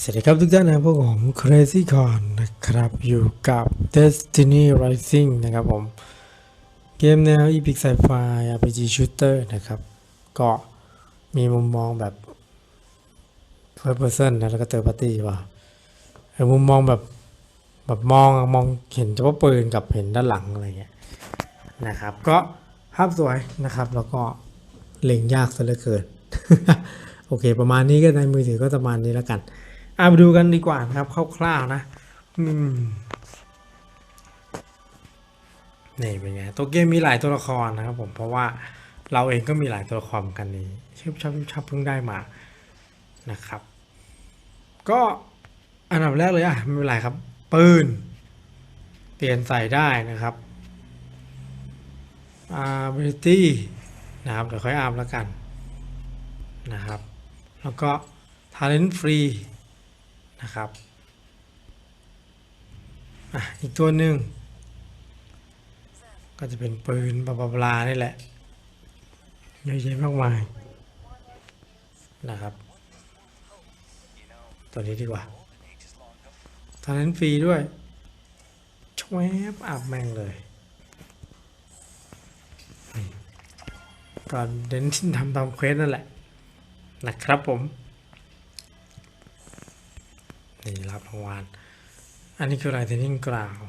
สวัสดีครับทุกท่านนะพวกผม Crazy Con นะครับ อยู่กับ Destiny Rising นะครับผม เกมแนว Epic Sci-Fi RPG Shooter นะครับ ก็มีมุมมองแบบ First Person นะแล้วก็ Third Party ว่าไอ้มุมมองแบบ แบบมองมองเห็นเฉพาะปืนกับเห็นด้านหลังอะไรเงี้ยนะครับ ก็ภาพสวยนะครับ แล้วก็เล็งยากซะเหลือเกิน โอเค ประมาณนี้ก็ในมือถือก็ประมาณนี้แล้วกัน อะไปดูกันดีกว่านะครับคร่าวๆนะอืมนี่เป็นไงตัวเกมมีหลายตัวละครนะครับผมเพราะว่าเราเองก็มีหลายตัวละครกันนี้ชิบชับชับเพิ่งได้มานะครับ ก็อันดับแรกเลยอะไม่เป็นไรครับ ปืน เปลี่ยนใส่ได้นะครับ ability นะครับเดี๋ยวค่อยอาร์มแล้วกันนะครับ แล้วก็ talent free นะครับออีกตัวหนึ่งก็จะเป็นปืนบลาบลานี่แหละเยอะแยะมากมายนะครับ ตัวนี้ดีกว่าทาเลนฟรีด้วยชวบอับแม่งเลยก่อนเดนทำตามเควสนั่นแหละนะครับผม รับรางวัล อันนี้คืออะไรเทนนิงกราว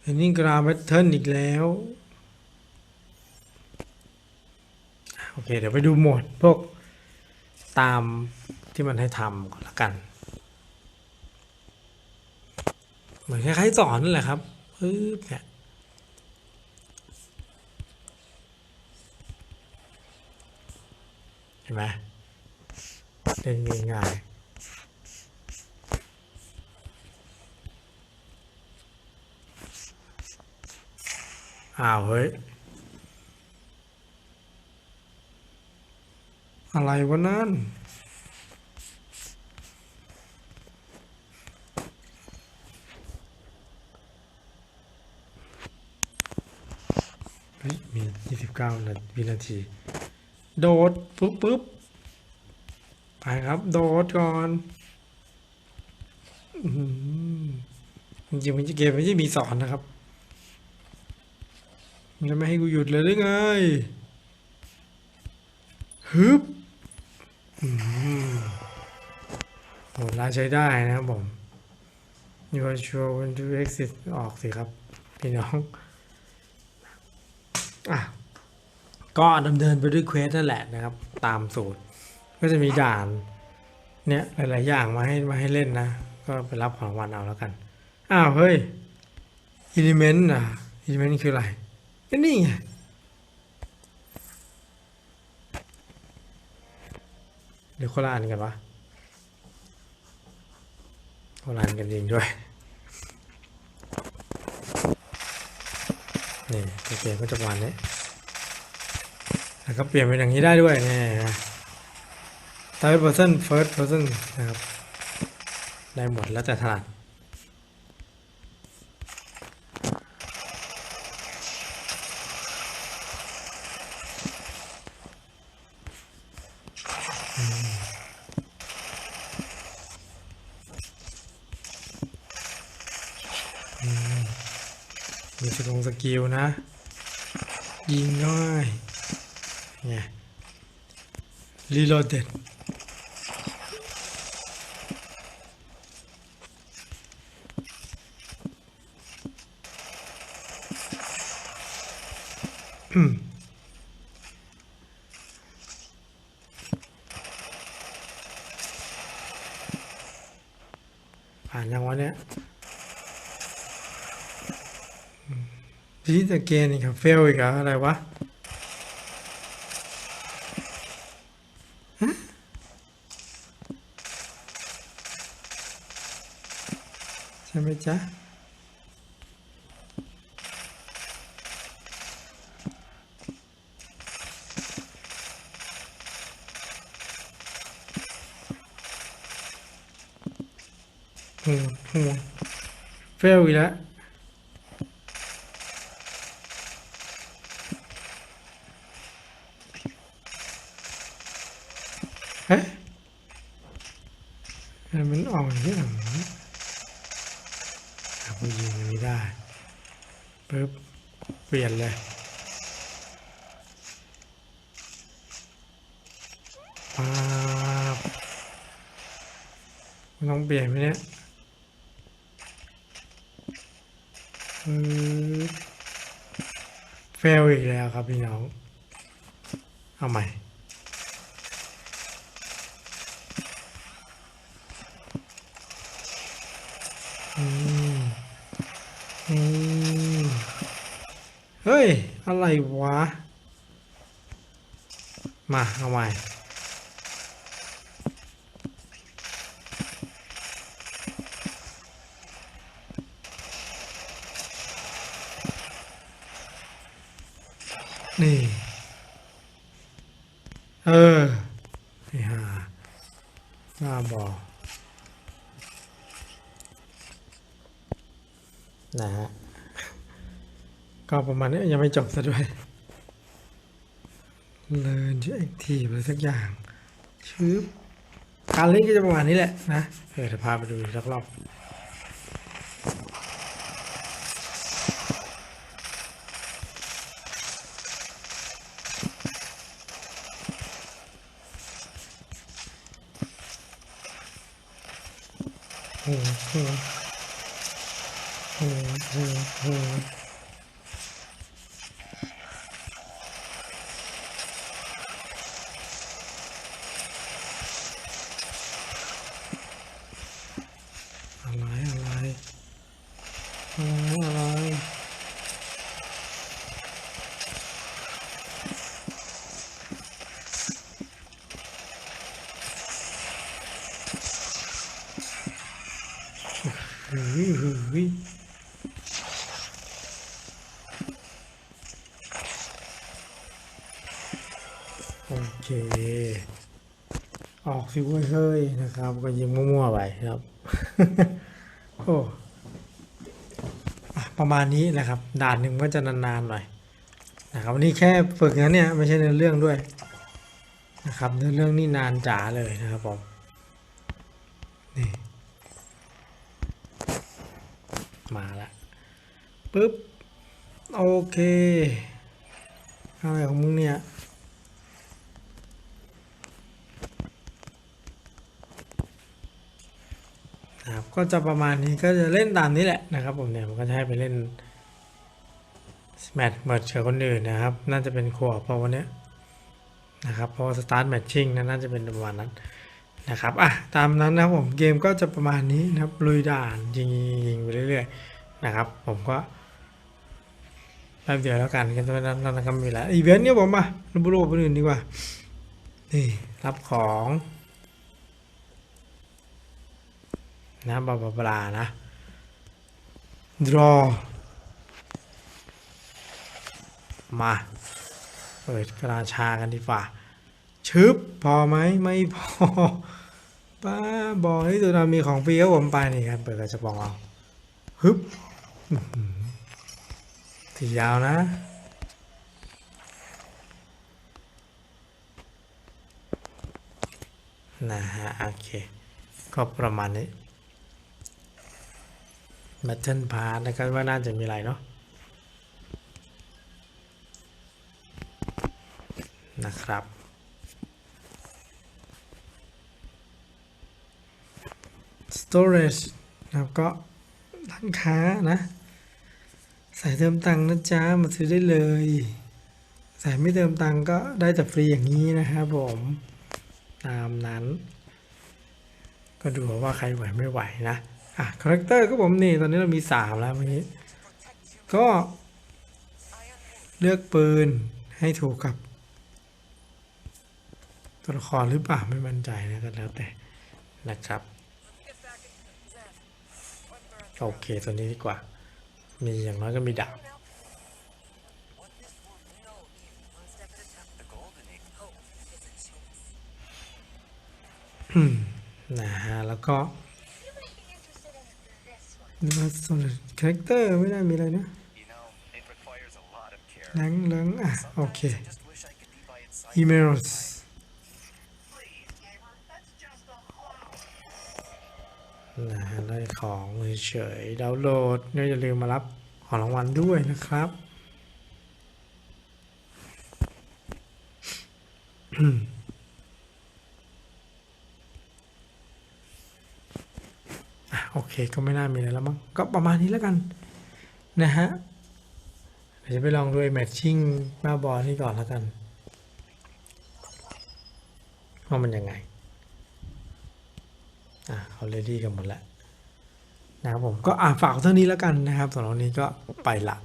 เทนนิงกราวแพทเทิร์นอีกแล้ว โอเค เดี๋ยวไปดูโหมดพวกตามที่มันให้ทำก่อนละกัน เหมือนคล้ายๆสอนนั่นแหละครับปึ๊บเนี่ยเห็นไหมเล่นง่ายๆ อ้าวเฮ้ย อะไรวะนั่น เฮ้ย มี29นาวินาที โดด ปุ๊บปุ๊บไปครับ โดดก่อนอื้อหือจริงๆมันจะเกมไม่ใช่มีสอนนะครับ มันจะไม่ให้กูหยุดเลยหรือไงฮึบโหร้ายใช้ได้นะครับผม You are sure when to exit ออกสิครับ พี่น้อง อะ ก็ดำเนินไปด้วยเควสนั่นแหละนะครับ ตามสูตร ก็จะมีด่าน เนี่ย หลาย ๆ อย่างมาให้มาให้เล่นนะ ก็ไปรับของรางวัลเอาแล้วกัน อ้าว เฮ้ยอิเลเมนต์อะอิเลเมนต์คืออะไร ก็นี่ไงเดี๋ยวคนละอันกันวะคนละอันกันจริงด้วย นี่เกมก็จะประมาณนี้แล้วก็เปลี่ยนเป็นอย่างนี้ได้ด้วยนี่นะ third person first person นะครับ ได้หมดแล้วแต่ถนัด สกงสกิลนะ ยิงง่ายไง reloaded อืมผ่านยังวะเนี่ย พีทเกนอีกครับเฟลอีกเหรอะไรวะใช่ไหมจ๊ะหัวหัวเฟลอีกแล้วเฮ้ย เออ มันอ่อนที่หลังครับยิงอันนี้ได้ปึ๊บเปลี่ยนเลยป๊าบมันต้องเปลี่ยนไหมเนี่ยเฟลอีกแล้วครับพี่น้อง เอาใหม่ อืมอืมเฮ้ย อะไรวะ มาเอาใหม่นี่ เออไอ้ห่าหน้าบอนะฮะ ก็ประมาณนี้ยังไม่จบซะด้วยเลินชื่อ active อะไรสักอย่างชืบการเล่นก็จะประมาณนี้แหละนะเดี๋ยวพาไปดูสักรอบโอ้โหโอ้โหโอ้ เฮ้ยเฮ้ยโอเค ออกสิวเฮ้ยนะครับ ก็ยิงมั่วๆไปครับโอ้ประมาณนี้นะครับ ด่านหนึ่งก็จะนานๆหน่อยนะครับวันนี้แค่ฝึกนะเนี่ย ไม่ใช่เนื้อเรื่องด้วยนะครับเนื้อเรื่องนี่นานจ๋าเลยนะครับผมนี่ มาละ ปึ๊บ โอเคอะไรของมึงเนี่ยนะครับก็จะประมาณนี้ก็จะเล่นตามนี้แหละนะครับผมเนี่ยมันก็จะให้ไปเล่นแมตช์เมิร์กับคนอื่นนะครับ น่าจะเป็นขวบเพราะวันนี้นะครับเพราะสตาร์ทแมทชิ่งน่าจะเป็นประมาณนั้นนะครับอะตามนั้นนะครับผมเกมก็จะประมาณนี้นะครับลุยด่านยิงยิงไปเรื่อยๆนะครับ ผมก็ แป๊บเดียวแล้วกันกันตอนนั้นนะครับมีแล้วอีเวนต์เนี่ยผมมาเราบุรุษคนอื่นดีกว่า นี่ รับของนะบลาบลาบลานะ draw มาเปิดกราชากันดีกว่า ชึบ พอไหมไม่พอ ป้าบอกที่ตัวเรามีของฟรีครับผมไปนี่ครับเปิดกระจะบอกเอาฮึบ ที่ยาวนะ นะฮะ โอเค ก็ประมาณนี้แบตเทิลพาร์นะครับว่าน่าจะมีอะไรเนาะนะครับ storage นะครับก็ร้านค้านะ ใส่เติมตังค์นะจ๊ะมาซื้อได้เลยใส่ไม่เติมตังค์ก็ได้แต่ฟรีอย่างนี้นะครับผมตามนั้น ก็ดูว่าใครไหวไม่ไหวนะอะคาแรคเตอร์ก็ผมนี่ตอนนี้เรามีสามแล้วเมื่อกี้ก็เลือกปืนให้ถูกกับ ตัวละครหรือเปล่าไม่มั่นใจนะก็แล้วแต่นะครับ โอเคตัวนี้ดีกว่า มีอย่างน้อยก็มีดาบอืมนะฮะ แล้วก็นี่ว่าส่วนคาแรคเตอร์ไม่ได้มีอะไรนะ You know, it requires a lot of care. แรงแรงอะ โอเค I just wish I could be by its side. อีเมล Please, นะฮะได้ของเฉยดาวน์โหลดก็อย่าลืมมารับของรางวัลด้วยนะครับโอเคก็ไม่น่ามีอะไรแล้วมั้งก็ประมาณนี้แล้วกัน นะฮะเดี๋ยวจะไปลองดูไอ้แมทชิ่งบ้าบอลนี่ก่อนแล้วกันว่ามันยังไง อ่าเขาเรดี้กันหมดแล้วนะครับผมก็อ่าฝากเท่านี้แล้วกันนะครับสำหรับวันนี้ก็ไปละ